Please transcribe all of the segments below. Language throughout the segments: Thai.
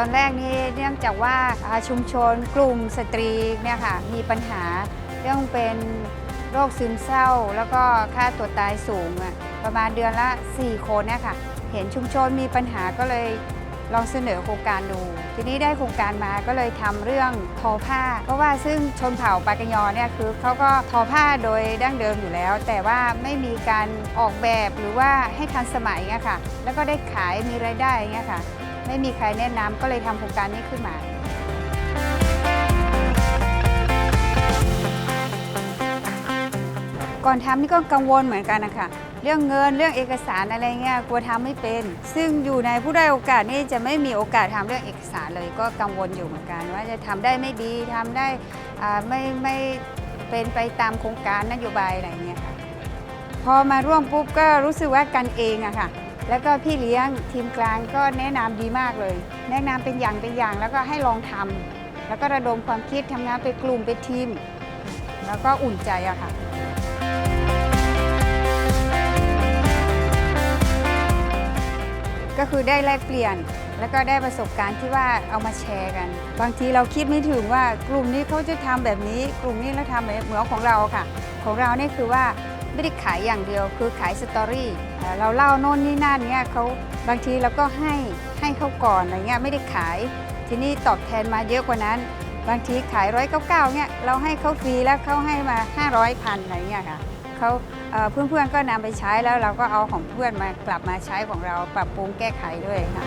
ตอนแรกนี่เนื่องจากว่าชุมชนกลุ่มสตรีเนี่ยค่ะมีปัญหาเรื่องเป็นโรคซึมเศร้า แล้วก็ค่าตัวตายสูงประมาณเดือนละ 4 คนเนี่ยค่ะ เห็นชุมชนมีปัญหาก็เลยลองเสนอโครงการดู ทีนี้ได้โครงการมาก็เลยทำเรื่องทอผ้า เพราะว่าซึ่งชนเผ่าปากกยอเนี่ยคือเขาก็ทอผ้าโดยดั้งเดิมอยู่แล้ว แต่ว่าไม่มีการออกแบบหรือว่าให้ทันสมัยเงี้ยค่ะ แล้วก็ได้ขายมีรายได้เงี้ยค่ะ ไม่มีใครแนะนำก็เลยทำโครงการนี้ขึ้นมาก่อนทำนี่ก็กังวลเหมือนกันนะคะเรื่องเงินเรื่องเอกสารอะไรเงี้ยกลัวทำไม่เป็น ซึ่งอยู่ในผู้ได้โอกาสนี่จะไม่มีโอกาสทำเรื่องเอกสารเลยก็กังวลอยู่เหมือนกัน ว่าจะทำได้ไม่ดีทำได้ไม่ไม่เป็นไปตามโครงการนโยบายอะไรเงี้ยค่ะพอมาร่วมปุ๊บก็รู้สึกว่ากันเองอะค่ะ แล้วก็พี่เลี้ยงทีมกลางก็แนะนำดีมากเลย แนะนำเป็นอย่างเป็นอย่างแล้วก็ให้ลองทำแล้วก็ระดมความคิดทำงานเป็นกลุ่มเป็นทีม แล้วก็อุ่นใจอะค่ะก็คือได้แลกเปลี่ยนแล้วก็ได้ประสบการณ์ที่ว่าเอามาแชร์กัน บางทีเราคิดไม่ถึงว่ากลุ่มนี้เขาจะทำแบบนี้ กลุ่มนี้เราทำแบบเหมือนของเราค่ะ ของเราเนี่ยคือว่า ไม่ได้ขายอย่างเดียว คือขายสตอรี่เราเล่าโน่นนี่นั่นเนี่ยเขาบางทีเราก็ให้ให้เขาก่อนอะไรเงี้ยไม่ได้ขายทีนี้ตอบแทนมาเยอะกว่านั้น บางทีขายร้อยเก้าเก้าเนี่ยเราให้เขาฟรีแล้วเขาให้มา 500พันอะไรเงี้ยค่ะเขาเอ่อเพื่อนๆก็นำไปใช้แล้วเราก็เอาของเพื่อนมากลับมาใช้ของเราปรับปรุงแก้ไขด้วยค่ะ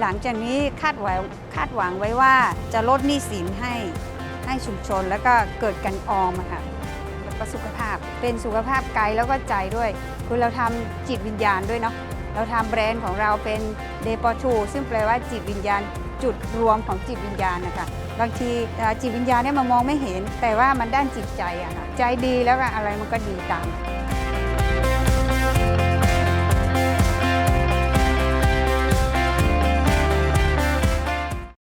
หลังจากนี้คาดหวังคาดหวังไว้ว่าจะลดหนี้สินให้ให้ชุมชนแล้วก็เกิดกันออมค่ะแล้วก็สุขภาพเป็นสุขภาพกายแล้วก็ใจด้วย คือเราทำจิตวิญญาณด้วยเนาะเราทำแบรนด์ของเราเป็นเดปอทูซึ่งแปลว่าจิตวิญญาณจุดรวมของจิตวิญญาณนะคะบางทีจิตวิญญาณเนี่ยมันมองไม่เห็น แต่ว่ามันด้านจิตใจอะค่ะใจดีแล้วก็อะไรมันก็ดีตาม